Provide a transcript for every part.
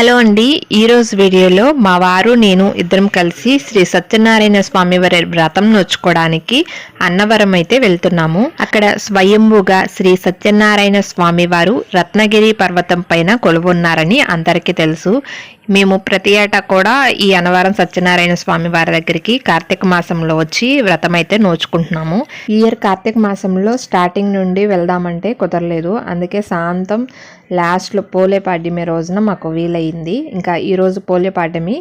Hello అండి ఈరోజు వీడియోలో మా వారు నేను ఇద్దరం కలిసి శ్రీ సత్యనారాయణ స్వామి వారి వ్రతం నోచుకోవడానికి అన్నవరం అయితే వెళ్తున్నాము. అక్కడ స్వయంభూగా శ్రీ సత్యనారాయణ స్వామి వారు రత్నగిరి పర్వతం పైన కొలువున్నారని అందరికీ తెలుసు. మేము ప్రతి ఏటా కూడా ఈ అన్నవరం సత్యనారాయణ స్వామి వారి దగ్గరికి కార్తీక మాసంలో వచ్చి వ్రతం అయితే నోచుకుంటున్నాము. ఈ ఇయర్ కార్తీక మాసంలో స్టార్టింగ్ నుండి వెళ్దామంటే కుదరలేదు. అందుకే సాయంత్రం లాస్ట్లో పోలే పాడ్యమి రోజున మాకు వీలయ్యింది. ఇంకా ఈరోజు పోలే పాడ్యమి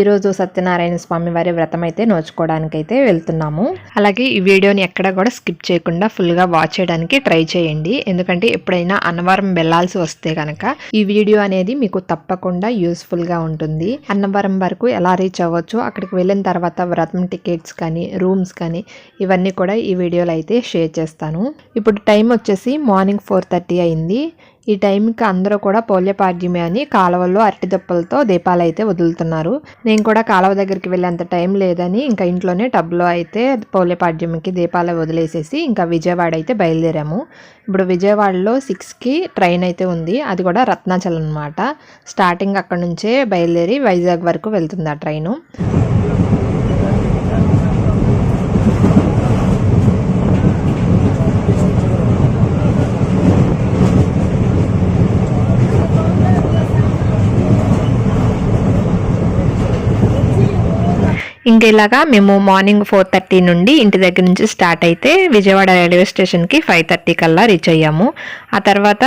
ఈరోజు సత్యనారాయణ స్వామి వారి వ్రతం అయితే నోచుకోవడానికి అయితే వెళ్తున్నాము. అలాగే ఈ వీడియోని ఎక్కడ కూడా స్కిప్ చేయకుండా ఫుల్గా వాచ్ చేయడానికి ట్రై చేయండి. ఎందుకంటే ఎప్పుడైనా అన్నవరం వెళ్ళాల్సి వస్తే కనుక ఈ వీడియో అనేది మీకు తప్పకుండా యూస్ఫుల్గా ఉంటుంది. అన్నవరం వరకు ఎలా రీచ్ అవ్వచ్చు అక్కడికి వెళ్ళిన తర్వాత వ్రతం టికెట్స్ కానీ రూమ్స్ కానీ ఇవన్నీ కూడా ఈ వీడియోలో అయితే షేర్ చేస్తాను. ఇప్పుడు టైం వచ్చేసి మార్నింగ్ ఫోర్ థర్టీ అయింది. ఈ టైంకి అందరూ కూడా పౌల్యపాడ్యమే అని కాలువల్లో అరటి దప్పలతో దీపాలు అయితే వదులుతున్నారు. నేను కూడా కాలువ దగ్గరికి వెళ్ళేంత టైం లేదని ఇంకా ఇంట్లోనే టబ్లో అయితే పోల్యపాడ్యమికి దీపాలు వదిలేసేసి ఇంకా విజయవాడ అయితే బయలుదేరాము. ఇప్పుడు విజయవాడలో సిక్స్కి ట్రైన్ అయితే ఉంది. అది కూడా రత్నాచలం అనమాట స్టార్టింగ్ అక్కడ నుంచే బయలుదేరి వైజాగ్ వరకు వెళ్తుంది ఆ ట్రైను. ఇంకా ఇలాగా మేము మార్నింగ్ ఫోర్ థర్టీ నుండి ఇంటి దగ్గర నుంచి స్టార్ట్ అయితే విజయవాడ రైల్వే స్టేషన్కి ఫైవ్ థర్టీ కల్లా రీచ్ అయ్యాము. ఆ తర్వాత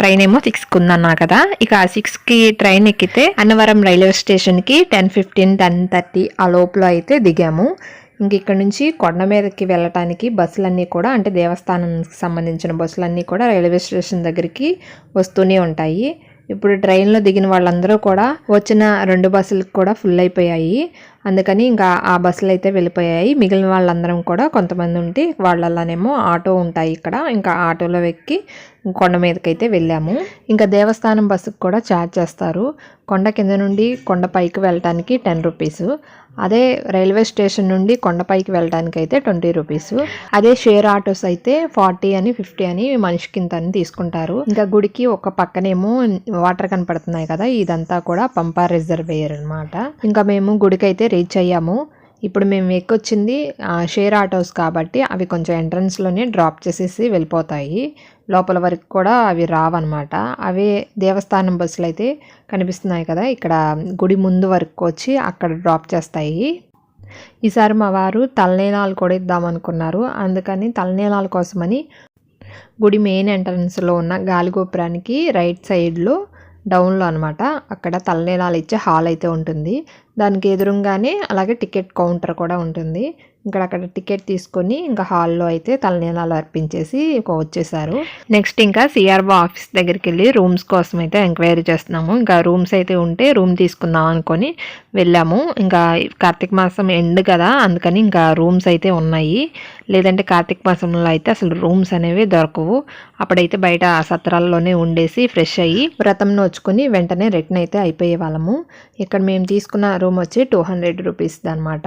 ట్రైన్ ఏమో సిక్స్కి ఉందన్నా కదా ఇక ఆ సిక్స్కి ట్రైన్ ఎక్కితే అన్నవరం రైల్వే స్టేషన్కి టెన్ ఫిఫ్టీన్ టెన్ థర్టీ ఆ లోపల అయితే దిగాము. ఇంక ఇక్కడ నుంచి కొండ మీదకి వెళ్ళటానికి బస్సులన్నీ కూడా అంటే దేవస్థానానికి సంబంధించిన బస్సులన్నీ కూడా రైల్వే స్టేషన్ దగ్గరికి వస్తూనే ఉంటాయి. ఇప్పుడు ట్రైన్లో దిగిన వాళ్ళందరూ కూడా వచ్చిన రెండు బస్సులకు కూడా ఫుల్ అయిపోయాయి. అందుకని ఇంకా ఆ బస్సులు అయితే వెళ్ళిపోయాయి. మిగిలిన వాళ్ళందరం కూడా కొంతమంది ఉంటే వాళ్ళలానేమో ఆటో ఉంటాయి ఇక్కడ. ఇంకా ఆటోలో ఎక్కి కొండ మీదకైతే వెళ్ళాము. ఇంకా దేవస్థానం బస్సుకు కూడా ఛార్జ్ చేస్తారు. కొండ కింద నుండి కొండ పైకి వెళ్ళటానికి టెన్ రూపీస్ అదే రైల్వే స్టేషన్ నుండి కొండపైకి వెళ్ళడానికి అయితే ట్వంటీ రూపీస్ అదే షేర్ ఆటోస్ అయితే ఫార్టీ అని ఫిఫ్టీ అని మనిషికి ఇంత అని తీసుకుంటారు. ఇంకా గుడికి ఒక పక్కనేమో వాటర్ కనపడుతున్నాయి కదా ఇదంతా కూడా పంపా రిజర్వేయర్ అనమాట ఇంకా మేము గుడికి అయితే రీచ్ అయ్యాము. ఇప్పుడు మేము ఎక్కొచ్చింది షేర్ ఆటోస్ కాబట్టి అవి కొంచెం ఎంట్రన్స్లోనే డ్రాప్ చేసేసి వెళ్ళిపోతాయి. లోపల వరకు కూడా అవి రావన్నమాట. అవే దేవస్థానం బస్సులు అయితే కనిపిస్తున్నాయి కదా ఇక్కడ గుడి ముందు వరకు వచ్చి అక్కడ డ్రాప్ చేస్తాయి. ఈసారి మా వారు తలనీలాలు కూడా ఇద్దామనుకున్నారు అందుకని తలనీలాల కోసమని గుడి మెయిన్ ఎంట్రన్స్లో ఉన్న గాలిగోపురానికి రైట్ సైడ్లో డౌన్లో అనమాట అక్కడ తలనీలాలు ఇచ్చే హాల్ అయితే ఉంటుంది. దానికి ఎదురుగానే అలాగే టికెట్ కౌంటర్ కూడా ఉంటుంది. ఇక్కడ అక్కడ టికెట్ తీసుకొని ఇంకా హాల్లో అయితే తలనీలాలు అర్పించేసి వచ్చేసారు. నెక్స్ట్ ఇంకా సిఆర్ఓ ఆఫీస్ దగ్గరికి వెళ్ళి రూమ్స్ కోసం అయితే ఎంక్వైరీ చేస్తున్నాము. ఇంకా రూమ్స్ అయితే ఉంటే రూమ్ తీసుకుందాం అనుకొని వెళ్ళాము. ఇంకా కార్తీక మాసం ఎండ్ కదా అందుకని ఇంకా రూమ్స్ అయితే ఉన్నాయి. లేదంటే కార్తీక మాసంలో అయితే అసలు రూమ్స్ అనేవి దొరకవు. అప్పుడైతే బయట సత్రాల్లోనే ఉండేసి ఫ్రెష్ అయ్యి వ్రతం నోచుకొని వెంటనే రిటర్న్ అయితే అయిపోయే వాళ్ళము. ఇక్కడ మేము తీసుకున్న రూమ్ వచ్చి టూ హండ్రెడ్ రూపీస్ అనమాట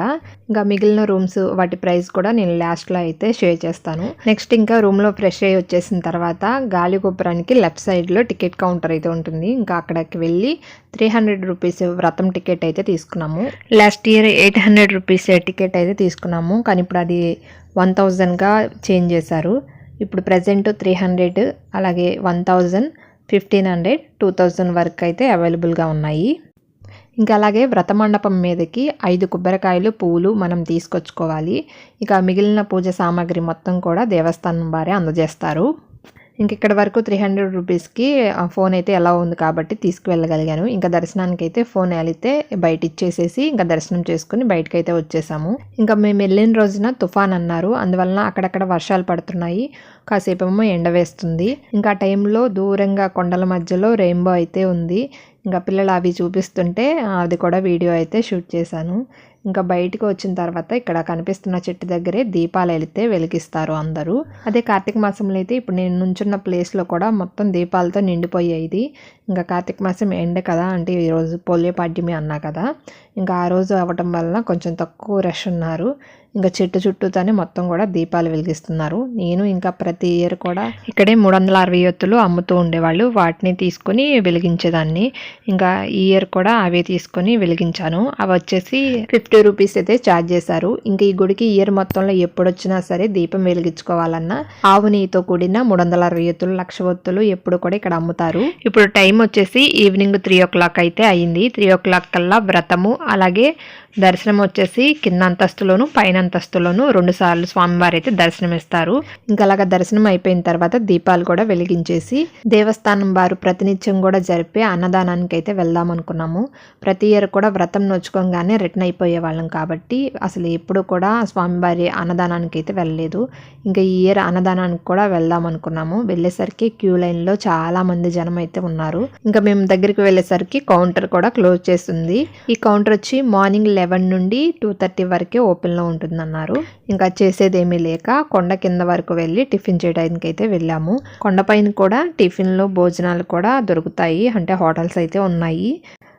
ఇంకా మిగిలిన రూమ్స్ వాటి ప్రైస్ కూడా నేను లాస్ట్లో అయితే షేర్ చేస్తాను. నెక్స్ట్ ఇంకా రూమ్లో ఫ్రెష్ అయ్యి వచ్చేసిన తర్వాత గాలి గోపురానికి లెఫ్ట్ సైడ్లో టికెట్ కౌంటర్ అయితే ఉంటుంది. ఇంకా అక్కడికి వెళ్ళి త్రీ హండ్రెడ్ రూపీస్ వ్రతం టికెట్ అయితే తీసుకున్నాము. Last year eight hundred rupees ticket అయితే తీసుకున్నాము. కానీ ఇప్పుడు అది వన్ థౌజండ్గా చేంజ్ చేశారు. ఇప్పుడు ప్రజెంట్ త్రీ హండ్రెడ్ అలాగే one thousand fifteen hundred two thousand వరకు అయితే అవైలబుల్గా ఉన్నాయి. ఇంకా అలాగే వ్రత మండపం మీదకి ఐదు కొబ్బరికాయలు పువ్వులు మనం తీసుకొచ్చుకోవాలి. ఇక మిగిలిన పూజ సామాగ్రి మొత్తం కూడా దేవస్థానం వారే అందజేస్తారు. ఇంక ఇక్కడ వరకు త్రీ హండ్రెడ్ రూపీస్కి ఆ ఫోన్ అయితే ఎలా ఉంది కాబట్టి తీసుకువెళ్ళగలిగాను. ఇంకా దర్శనానికి అయితే ఫోన్ వెళితే బయట ఇచ్చేసేసి ఇంకా దర్శనం చేసుకుని బయటకు అయితే వచ్చేసాము. ఇంకా మేము వెళ్ళిన రోజున తుఫాన్ అన్నారు. అందువలన అక్కడక్కడ వర్షాలు పడుతున్నాయి. కాసేపు ఏమో ఎండ వేస్తుంది. ఇంకా ఆ టైంలో దూరంగా కొండల మధ్యలో రెయిన్బో అయితే ఉంది. ఇంకా పిల్లలు అవి చూపిస్తుంటే అది కూడా వీడియో అయితే షూట్ చేశాను. ఇంకా బయటికి వచ్చిన తర్వాత ఇక్కడ కనిపిస్తున్న చెట్టు దగ్గరే దీపాలు వెళితే వెలిగిస్తారు అందరూ. అదే కార్తీక మాసంలో అయితే ఇప్పుడు నేను నుంచున్న ప్లేస్లో కూడా మొత్తం దీపాలతో నిండిపోయేది ఇంకా కార్తీక మాసం ఎండ కదా అంటే ఈరోజు పోలియో పాడ్యమి అన్నా కదా. ఇంకా ఆ రోజు అవ్వటం వలన కొంచెం తక్కువ రష్ ఉన్నారు. ఇంకా చెట్టు చుట్టూతోనే మొత్తం కూడా దీపాలు వెలిగిస్తున్నారు. నేను ఇంకా ప్రతి ఇయర్ కూడా ఇక్కడే మూడు వందల అరవై ఒత్తులు అమ్ముతూ ఉండేవాళ్ళు. వాటిని తీసుకొని వెలిగించేదాన్ని. ఇంకా ఈ ఇయర్ కూడా అవే తీసుకొని వెలిగించాను. అవి వచ్చేసి ఫిఫ్టీ రూపీస్ అయితే ఛార్జ్ చేశారు. ఇంకా ఈ గుడికి ఇయర్ మొత్తంలో ఎప్పుడు వచ్చినా సరే దీపం వెలిగించుకోవాలన్నా ఆవు నెయ్యితో కూడిన మూడు వందల అరవై ఒత్తులు లక్ష ఒత్తులు ఎప్పుడు కూడా ఇక్కడ అమ్ముతారు. ఇప్పుడు టైం వచ్చేసి ఈవినింగ్ త్రీ ఓ క్లాక్ అయితే అయింది. త్రీ ఓ క్లాక్ కల్లా వ్రతము అలాగే దర్శనం వచ్చేసి కింద అంతస్తులోను పైన అంతస్తులోను రెండు సార్లు స్వామివారు అయితే దర్శనం ఇస్తారు ఇంకా అలాగా దర్శనం అయిపోయిన తర్వాత దీపాలు కూడా వెలిగించేసి దేవస్థానం వారు ప్రతినిత్యం కూడా జరిపే అన్నదానానికి అయితే వెళ్దాం అనుకున్నాము. ప్రతి ఇయర్ కూడా వ్రతం నోచుకోగానే రిటర్న్ అయిపోయే వాళ్ళం కాబట్టి అసలు ఎప్పుడు కూడా స్వామివారి అన్నదానానికి అయితే వెళ్ళలేదు. ఇంకా ఈ ఇయర్ అన్నదానానికి కూడా వెళ్దాం అనుకున్నాము. వెళ్ళేసరికి క్యూ లైన్లో చాలా మంది జనం అయితే ఉన్నారు. ఇంకా మేము దగ్గరికి వెళ్ళేసరికి కౌంటర్ కూడా క్లోజ్ చేస్తుంది ఈ కౌంటర్ వచ్చి మార్నింగ్ లెవెన్ నుండి టూ థర్టీ వరకే ఓపెన్లో ఉంటుందన్నారు ఇంకా చేసేదేమీ లేక కొండ కింద వరకు వెళ్ళి టిఫిన్ చేయడానికి అయితే వెళ్ళాము కొండపైన కూడా టిఫిన్లు భోజనాలు కూడా దొరుకుతాయి. అంటే హోటల్స్ అయితే ఉన్నాయి.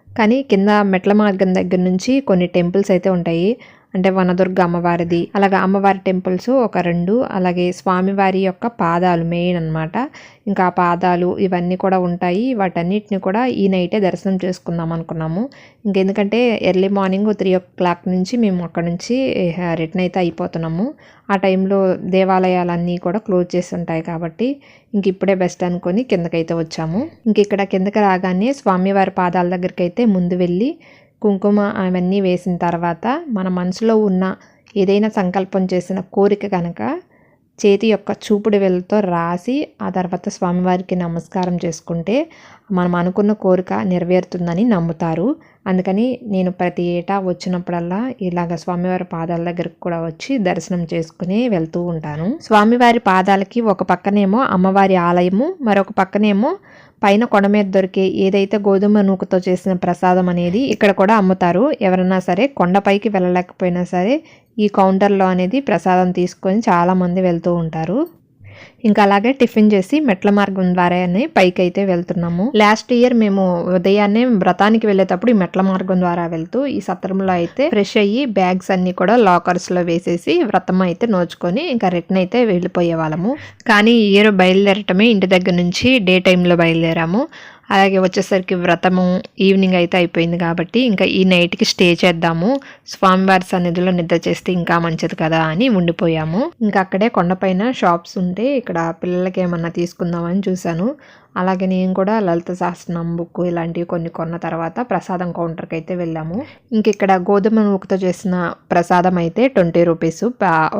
కానీ కింద మెట్ల మార్గం దగ్గర నుంచి కొన్ని టెంపుల్స్ అయితే ఉంటాయి. అంటే వనదుర్గ అమ్మవారిది అలాగే అమ్మవారి టెంపుల్స్ ఒక రెండు అలాగే స్వామివారి యొక్క పాదాలు మెయిన్ అనమాట ఇంకా ఆ పాదాలు ఇవన్నీ కూడా ఉంటాయి. వాటన్నిటిని కూడా ఈ నైటే దర్శనం చేసుకుందాం అనుకున్నాము. ఇంకెందుకంటే early morning three o'clock నుంచి మేము అక్కడ నుంచి రిటర్న్ అయితే అయిపోతున్నాము. ఆ టైంలో దేవాలయాలన్నీ కూడా క్లోజ్ చేసి ఉంటాయి కాబట్టి ఇంక ఇప్పుడే బెస్ట్ అనుకొని కిందకైతే వచ్చాము. ఇంక ఇక్కడ కిందకి రాగానే స్వామివారి పాదాల దగ్గరికి అయితే ముందు వెళ్ళి కుంకుమ అవన్నీ వేసిన తర్వాత మన మనసులో ఉన్న ఏదైనా సంకల్పం చేసిన కోరిక కనుక చేతి యొక్క చూపుడు వేలతో రాసి ఆ తర్వాత స్వామివారికి నమస్కారం చేసుకుంటే మనం అనుకున్న కోరిక నెరవేరుతుందని నమ్ముతారు. అందుకని నేను ప్రతి ఏటా వచ్చినప్పుడల్లా ఇలాగ స్వామివారి పాదాల దగ్గరకు కూడా వచ్చి దర్శనం చేసుకుని వెళ్తూ ఉంటాను. స్వామివారి పాదాలకి ఒక పక్కనేమో అమ్మవారి ఆలయము మరొక పక్కనేమో పైన కొండ మీద దొరికే ఏదైతే గోధుమ నూకతో చేసిన ప్రసాదం అనేది ఇక్కడ కూడా అమ్ముతారు. ఎవరైనా సరే కొండపైకి వెళ్ళలేకపోయినా సరే ఈ కౌంటర్లో అనేది ప్రసాదం తీసుకొని చాలామంది వెళ్తూ ఉంటారు. ఇంకా అలాగే టిఫిన్ చేసి మెట్ల మార్గం ద్వారానే పైకి అయితే వెళ్తున్నాము. లాస్ట్ ఇయర్ మేము ఉదయాన్నే వ్రతానికి వెళ్ళేటప్పుడు ఈ మెట్ల మార్గం ద్వారా వెళ్తూ ఈ సత్రంలో అయితే ఫ్రెష్ అయ్యి బ్యాగ్స్ అన్ని కూడా లాకర్స్లో వేసేసి వ్రతం అయితే నోచుకొని ఇంకా రిటర్న్ అయితే వెళ్ళిపోయే వాళ్ళము కానీ ఈ ఇయర్ బయలుదేరటమే ఇంటి దగ్గర నుంచి డే టైంలో బయలుదేరాము. అలాగే వచ్చేసరికి వ్రతము ఈవినింగ్ అయితే అయిపోయింది కాబట్టి ఇంకా ఈ నైట్కి స్టే చేద్దాము. స్వామివారి సన్నిధిలో నిద్ర చేస్తే ఇంకా మంచిది కదా అని ఉండిపోయాము. ఇంకా అక్కడే కొండపైన షాప్స్ ఉంటే ఇక్కడ పిల్లలకి ఏమన్నా తీసుకుందామని చూశాను. అలాగే నేను కూడా లలిత శాస్త్రం బుక్ ఇలాంటివి కొన్ని కొన్న తర్వాత ప్రసాదం కౌంటర్కి అయితే వెళ్ళాము. ఇంక ఇక్కడ గోధుమ నూకతో చేసిన ప్రసాదం అయితే ట్వంటీ రూపీస్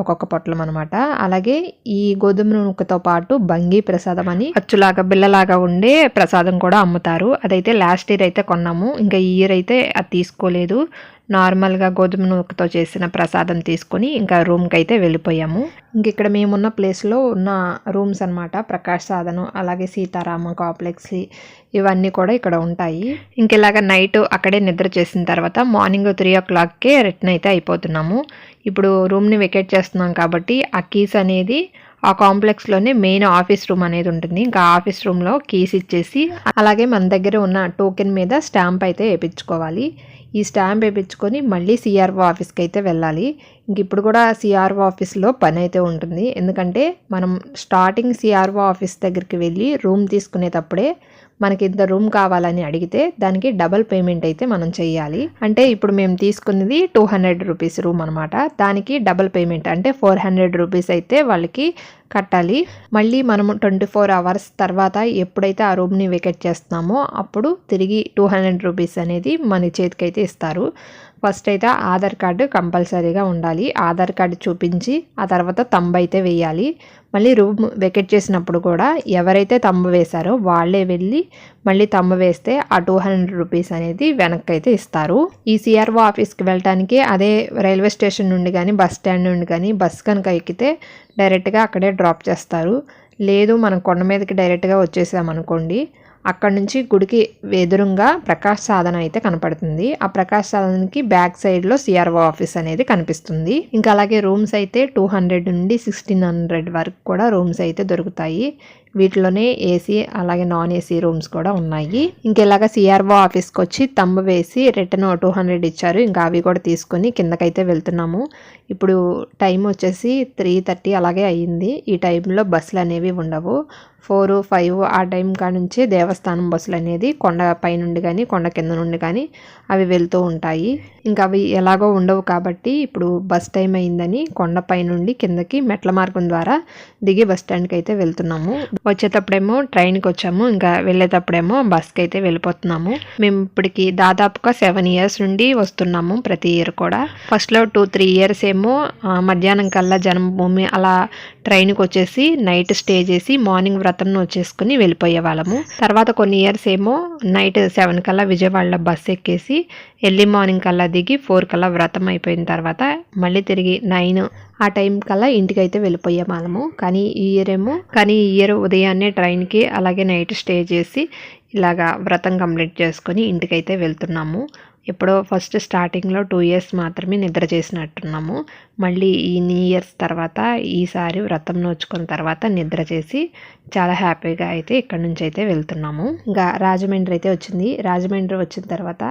ఒక్కొక్క పొట్లం అనమాట అలాగే ఈ గోధుమ నూకతో పాటు బంగి ప్రసాదం అని అచ్చులాగా బిల్లలాగా ఉండే ప్రసాదం కూడా అమ్ముతారు. అదైతే లాస్ట్ ఇయర్ అయితే కొన్నాము. ఇంకా ఈ ఇయర్ అయితే అది తీసుకోలేదు. నార్మల్గా గోధుమ నూకతో చేసిన ప్రసాదం తీసుకొని ఇంకా రూమ్కి అయితే వెళ్ళిపోయాము. ఇంక ఇక్కడ మేమున్న ప్లేస్లో ఉన్న రూమ్స్ అనమాట ప్రకాష్ సాధనం అలాగే సీతారామ కాంప్లెక్స్ ఇవన్నీ కూడా ఇక్కడ ఉంటాయి. ఇంక ఇలాగ నైట్ అక్కడే నిద్ర చేసిన తర్వాత మార్నింగ్ త్రీ ఓ క్లాక్కే రిటర్న్ అయితే అయిపోతున్నాము. ఇప్పుడు రూమ్ని వెకేట్ చేస్తున్నాం కాబట్టి ఆ కీస్ అనేది ఆ కాంప్లెక్స్లోనే మెయిన్ ఆఫీస్ రూమ్ అనేది ఉంటుంది. ఇంకా ఆఫీస్ రూమ్లో కీస్ ఇచ్చేసి అలాగే మన దగ్గర ఉన్న టోకెన్ మీద స్టాంప్ అయితే వేయించుకోవాలి. ఈ స్టాంప్ వేయించుకొని మళ్ళీ సిఆర్ఓ ఆఫీస్కి అయితే వెళ్ళాలి. ఇంక ఇప్పుడు కూడా సిఆర్ఓ ఆఫీస్లో పని అయితే ఉంటుంది. ఎందుకంటే మనం స్టార్టింగ్ సిఆర్ఓ ఆఫీస్ దగ్గరికి వెళ్ళి రూమ్ తీసుకునేటప్పుడే మనకి ఇంత రూమ్ కావాలని అడిగితే దానికి డబల్ పేమెంట్ అయితే మనం చేయాలి అంటే ఇప్పుడు మేము తీసుకున్నది టూ హండ్రెడ్ రూపీస్ రూమ్ అనమాట దానికి డబల్ పేమెంట్ అంటే ఫోర్ హండ్రెడ్ రూపీస్ అయితే వాళ్ళకి కట్టాలి. మళ్ళీ మనము ట్వంటీ ఫోర్ అవర్స్ తర్వాత ఎప్పుడైతే ఆ రూమ్ని వెకెట్ చేస్తున్నామో అప్పుడు తిరిగి టూ హండ్రెడ్ రూపీస్ అనేది మన చేతికి అయితే ఇస్తారు. ఫస్ట్ అయితే ఆధార్ కార్డు కంపల్సరీగా ఉండాలి. ఆధార్ కార్డు చూపించి ఆ తర్వాత తంబ అయితే వేయాలి. మళ్ళీ రూమ్ వెకెట్ చేసినప్పుడు కూడా ఎవరైతే తమ్ము వేశారో వాళ్ళే వెళ్ళి మళ్ళీ తంబ వేస్తే ఆ టూ హండ్రెడ్ రూపీస్ అనేది వెనక్కి అయితే ఇస్తారు. ఈ సిఆర్ఓ ఆఫీస్కి వెళ్ళటానికి అదే రైల్వే స్టేషన్ నుండి కానీ బస్ స్టాండ్ నుండి కానీ బస్ కనుక ఎక్కితే డైరెక్ట్గా అక్కడే డ్రాప్ చేస్తారు. లేదు మనం కొండ మీదకి డైరెక్ట్గా వచ్చేసామనుకోండి అక్కడ నుంచి గుడికి ఎదురుగా ప్రకాశ్ సాధన అయితే కనపడుతుంది. ఆ ప్రకాష్ సాధనకి బ్యాక్ సైడ్లో సిఆర్ఓ ఆఫీస్ అనేది కనిపిస్తుంది. ఇంకా అలాగే రూమ్స్ అయితే టూ హండ్రెడ్ నుండి సిక్స్టీన్ హండ్రెడ్ వరకు కూడా రూమ్స్ అయితే దొరుకుతాయి. వీటిలోనే ఏసీ అలాగే నాన్ ఏసీ రూమ్స్ కూడా ఉన్నాయి. ఇంకెలాగా సిఆర్ఓ ఆఫీస్కి వచ్చి తమ్ము వేసి రిటర్న్ టూ హండ్రెడ్ ఇచ్చారు. ఇంకా అవి కూడా తీసుకొని కిందకైతే వెళ్తున్నాము. ఇప్పుడు టైం వచ్చేసి త్రీ థర్టీ అలాగే అయ్యింది. ఈ టైంలో బస్సులు అనేవి ఉండవు. ఫోర్ ఫైవ్ ఆ టైం కాడ నుంచి దేవస్థానం బస్సులు అనేది కొండ పైనుండి కానీ కొండ కింద నుండి కానీ అవి వెళ్తూ ఉంటాయి. ఇంకా అవి ఎలాగో ఉండవు కాబట్టి ఇప్పుడు బస్ టైం అయిందని కొండపై నుండి కిందకి మెట్ల మార్గం ద్వారా దిగి బస్ స్టాండ్కి అయితే వెళ్తున్నాము. వచ్చేటప్పుడేమో ట్రైన్కి వచ్చాము ఇంకా వెళ్ళేటప్పుడేమో బస్కి అయితే వెళ్ళిపోతున్నాము. మేము ఇప్పటికి దాదాపుగా సెవెన్ ఇయర్స్ నుండి వస్తున్నాము ప్రతి ఇయర్ కూడా. ఫస్ట్లో టూ త్రీ ఇయర్స్ ఏమో మధ్యాహ్నం కల్లా జన్మభూమి అలా ట్రైన్కి వచ్చేసి నైట్ స్టే చేసి మార్నింగ్ వ్రతం వచ్చేసుకుని వెళ్ళిపోయే వాళ్ళము. తర్వాత కొన్ని ఇయర్స్ ఏమో నైట్ సెవెన్ కల్లా విజయవాడలో బస్ ఎక్కేసి ఎర్లీ మార్నింగ్ కల్లా దిగి ఫోర్ కల్లా వ్రతం అయిపోయిన తర్వాత మళ్ళీ తిరిగి నైన్ ఆ టైం కల్లా ఇంటికి అయితే వెళ్ళిపోయే మనము కానీ ఈ ఇయర్ ఏమో కానీ ఈ ఇయర్ ఉదయాన్నే ట్రైన్కి అలాగే నైట్ స్టే చేసి ఇలాగా వ్రతం కంప్లీట్ చేసుకొని ఇంటికైతే వెళ్తున్నాము. ఎప్పుడో ఫస్ట్ స్టార్టింగ్లో టూ ఇయర్స్ మాత్రమే నిద్ర చేసినట్టున్నాము. మళ్ళీ ఈ న్యూ ఇయర్స్ తర్వాత ఈసారి వ్రతం నోచుకున్న తర్వాత నిద్ర చేసి చాలా హ్యాపీగా అయితే ఇక్కడ నుంచి అయితే వెళ్తున్నాము. ఇంకా రాజమండ్రి అయితే వచ్చింది. రాజమండ్రి వచ్చిన తర్వాత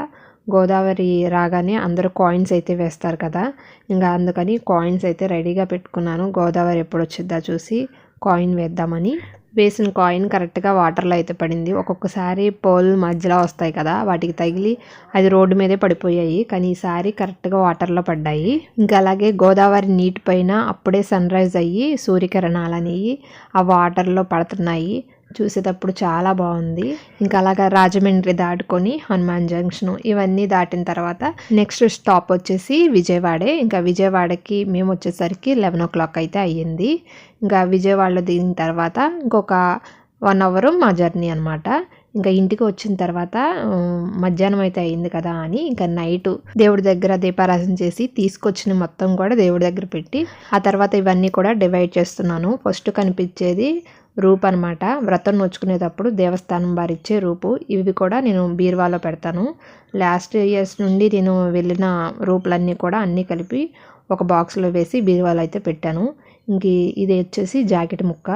గోదావరి రాగానే అందరూ కాయిన్స్ అయితే వేస్తారు కదా. ఇంకా అందుకని కాయిన్స్ అయితే రెడీగా పెట్టుకున్నాను. గోదావరి ఎప్పుడు వచ్చిద్దా చూసి కాయిన్ వేద్దామని. వేసిన కాయిన్ కరెక్ట్గా వాటర్లో అయితే పడింది. ఒక్కొక్కసారి పోల్ మధ్యలో వస్తాయి కదా వాటికి తగిలి అది రోడ్డు మీదే పడిపోయాయి. కానీ ఈసారి కరెక్ట్గా వాటర్లో పడ్డాయి. ఇంకా అలాగే గోదావరి నీటి పైన అప్పుడే సన్ రైజ్ అయ్యి సూర్యకిరణాలు అనేవి ఆ వాటర్లో పడుతున్నాయి. చూసేటప్పుడు చాలా బాగుంది. ఇంకా అలాగా రాజమండ్రి దాటుకొని హనుమాన్ జంక్షన్ ఇవన్నీ దాటిన తర్వాత నెక్స్ట్ స్టాప్ వచ్చేసి విజయవాడే. ఇంకా విజయవాడకి మేము వచ్చేసరికి లెవెన్ ఓ క్లాక్ అయితే అయ్యింది. ఇంకా విజయవాడలో దిగిన తర్వాత ఇంకొక వన్ అవర్ మా జర్నీ అనమాట ఇంకా ఇంటికి వచ్చిన తర్వాత మధ్యాహ్నం అయితే అయింది కదా అని ఇంకా నైట్ దేవుడి దగ్గర దీపారాధన చేసి తీసుకొచ్చిన మొత్తం కూడా దేవుడి దగ్గర పెట్టి ఆ తర్వాత ఇవన్నీ కూడా డివైడ్ చేస్తున్నాను. ఫస్ట్ కనిపించేది రూప్ అనమాట వ్రతం నోచుకునేటప్పుడు దేవస్థానం వారు ఇచ్చే రూపు. ఇవి కూడా నేను బీరువాలో పెడతాను. లాస్ట్ ఇయర్స్ నుండి నేను వెళ్ళిన రూపులన్నీ కూడా అన్నీ కలిపి ఒక బాక్స్లో వేసి బీరువాలో అయితే పెట్టాను. ఇంక ఇది వచ్చేసి జాకెట్ ముక్క.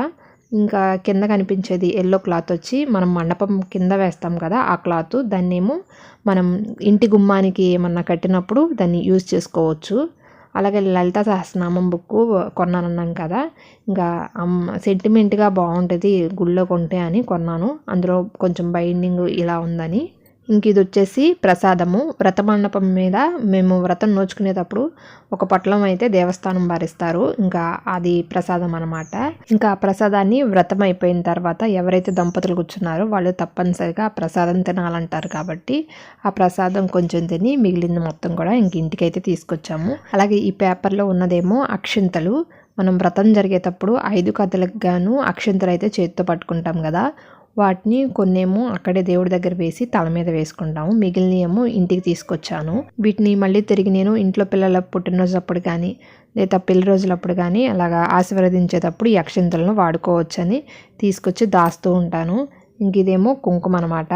ఇంకా కింద కనిపించేది ఎల్లో క్లాత్ వచ్చి మనం మండపం కింద వేస్తాం కదా ఆ క్లాత్. దాన్ని ఏమో మనం ఇంటి గుమ్మానికి ఏమన్నా కట్టినప్పుడు దాన్ని యూజ్ చేసుకోవచ్చు. అలాగే లలిత సహస్రనామం బుక్ కొన్నానన్నాం కదా. ఇంకా సెంటిమెంట్గా బాగుంటుంది గుళ్ళో కొంటే అని కొన్నాను. అందులో కొంచెం బైండింగ్ ఇలా ఉందని. ఇంక ఇది వచ్చేసి ప్రసాదము. వ్రత మండపం మీద మేము వ్రతం నోచుకునేటప్పుడు ఒక పొట్లం అయితే దేవస్థానం వారిస్తారు. ఇంకా అది ప్రసాదం అనమాట ఇంకా ఆ ప్రసాదాన్ని వ్రతం అయిపోయిన తర్వాత ఎవరైతే దంపతులు కూర్చున్నారో వాళ్ళు తప్పనిసరిగా ఆ ప్రసాదం తినాలంటారు కాబట్టి ఆ ప్రసాదం కొంచెం తిని మిగిలింది మొత్తం కూడా ఇంక ఇంటికైతే తీసుకొచ్చాము. అలాగే ఈ పేపర్లో ఉన్నదేమో అక్షింతలు. మనం వ్రతం జరిగేటప్పుడు ఐదు కథలకు గాను అక్షింతలు అయితే చేతితో పట్టుకుంటాం కదా. వాటిని కొన్నేమో అక్కడే దేవుడి దగ్గర వేసి తల మీద వేసుకుంటాము. మిగిలిన ఏమో ఇంటికి తీసుకొచ్చాను. వీటిని మళ్ళీ తిరిగి నేను ఇంట్లో పిల్లల పుట్టినరోజప్పుడు కానీ లేదా పెళ్ళి రోజులప్పుడు కానీ అలాగా ఆశీర్వదించేటప్పుడు ఈ వాడుకోవచ్చని తీసుకొచ్చి దాస్తూ ఉంటాను. ఇంక ఇదేమో కుంకుమ అనమాట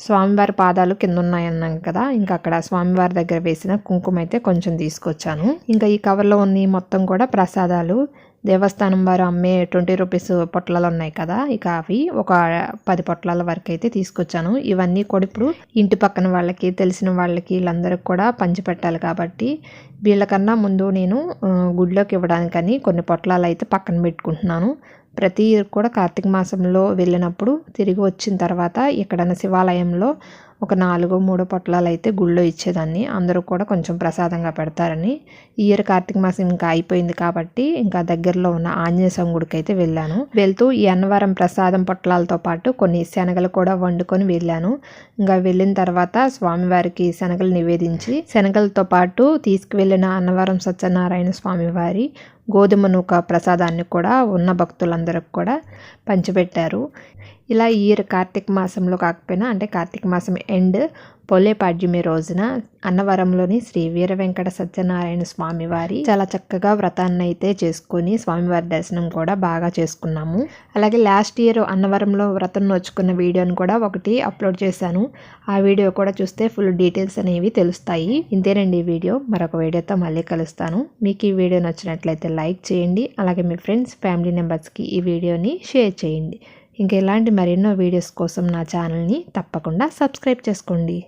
స్వామివారి పాదాలు కింద ఉన్నాయన్నాం కదా ఇంకా అక్కడ స్వామివారి దగ్గర వేసిన కుంకుమ అయితే కొంచెం తీసుకొచ్చాను. ఇంకా ఈ కవర్లో ఉన్న ఈ మొత్తం కూడా ప్రసాదాలు దేవస్థానం వారు అమ్మే ట్వంటీ రూపీస్ పొట్లాలు ఉన్నాయి కదా ఇక అవి ఒక పది పొట్లాల వరకు అయితే తీసుకొచ్చాను. ఇవన్నీ కూడా ఇప్పుడు ఇంటి పక్కన వాళ్ళకి తెలిసిన వాళ్ళకి వీళ్ళందరికి కూడా పంచిపెట్టాలి కాబట్టి వీళ్ళకన్నా ముందు నేను గుడిలోకి ఇవ్వడానికని కొన్ని పొట్లాలు అయితే పక్కన పెట్టుకుంటున్నాను. ప్రతి కూడా కార్తీక మాసంలో వెళ్ళినప్పుడు తిరిగి వచ్చిన తర్వాత ఎక్కడైనా శివాలయంలో ఒక నాలుగో మూడో పొట్లాలు అయితే గుళ్ళో ఇచ్చేదాన్ని. అందరూ కూడా కొంచెం ప్రసాదంగా పెడతారని. ఈ ఇయర్ కార్తీక మాసం ఇంకా అయిపోయింది కాబట్టి ఇంకా దగ్గరలో ఉన్న ఆంజనేయ స్వామి గుడికి అయితే వెళ్ళాను. వెళ్తూ ఈ అన్నవరం ప్రసాదం పొట్లాలతో పాటు కొన్ని శనగలు కూడా వండుకొని వెళ్ళాను. ఇంకా వెళ్ళిన తర్వాత స్వామివారికి శనగలు నివేదించి శనగలతో పాటు తీసుకువెళ్ళిన అన్నవరం సత్యనారాయణ స్వామివారి గోధుమ నూక ప్రసాదాన్ని కూడా ఉన్న భక్తులందరికి కూడా పంచిపెట్టారు. ఇలా ఇయర్ కార్తీక మాసంలో కాకపోయినా అంటే కార్తీక మాసం ఎండ్ పోలే పాడ్యమి రోజున అన్నవరంలోని శ్రీ వీర వెంకట సత్యనారాయణ స్వామి వారి చాలా చక్కగా వ్రతాన్ని అయితే చేసుకుని స్వామివారి దర్శనం కూడా బాగా చేసుకున్నాము. అలాగే లాస్ట్ ఇయర్ అన్నవరంలో వ్రతం నోచుకున్న వీడియోని కూడా ఒకటి అప్లోడ్ చేశాను. ఆ వీడియో కూడా చూస్తే ఫుల్ డీటెయిల్స్ అనేవి తెలుస్తాయి. ఇంతేనండి ఈ వీడియో. మరొక వీడియోతో మళ్ళీ కలుస్తాను. మీకు ఈ వీడియో నచ్చినట్లయితే లైక్ చేయండి. అలాగే మీ ఫ్రెండ్స్ ఫ్యామిలీ మెంబర్స్కి ఈ వీడియోని షేర్ చేయండి. ఇంకా ఇలాంటి మరెన్నో వీడియోస్ కోసం నా ఛానల్ని తప్పకుండా సబ్స్క్రైబ్ చేసుకోండి.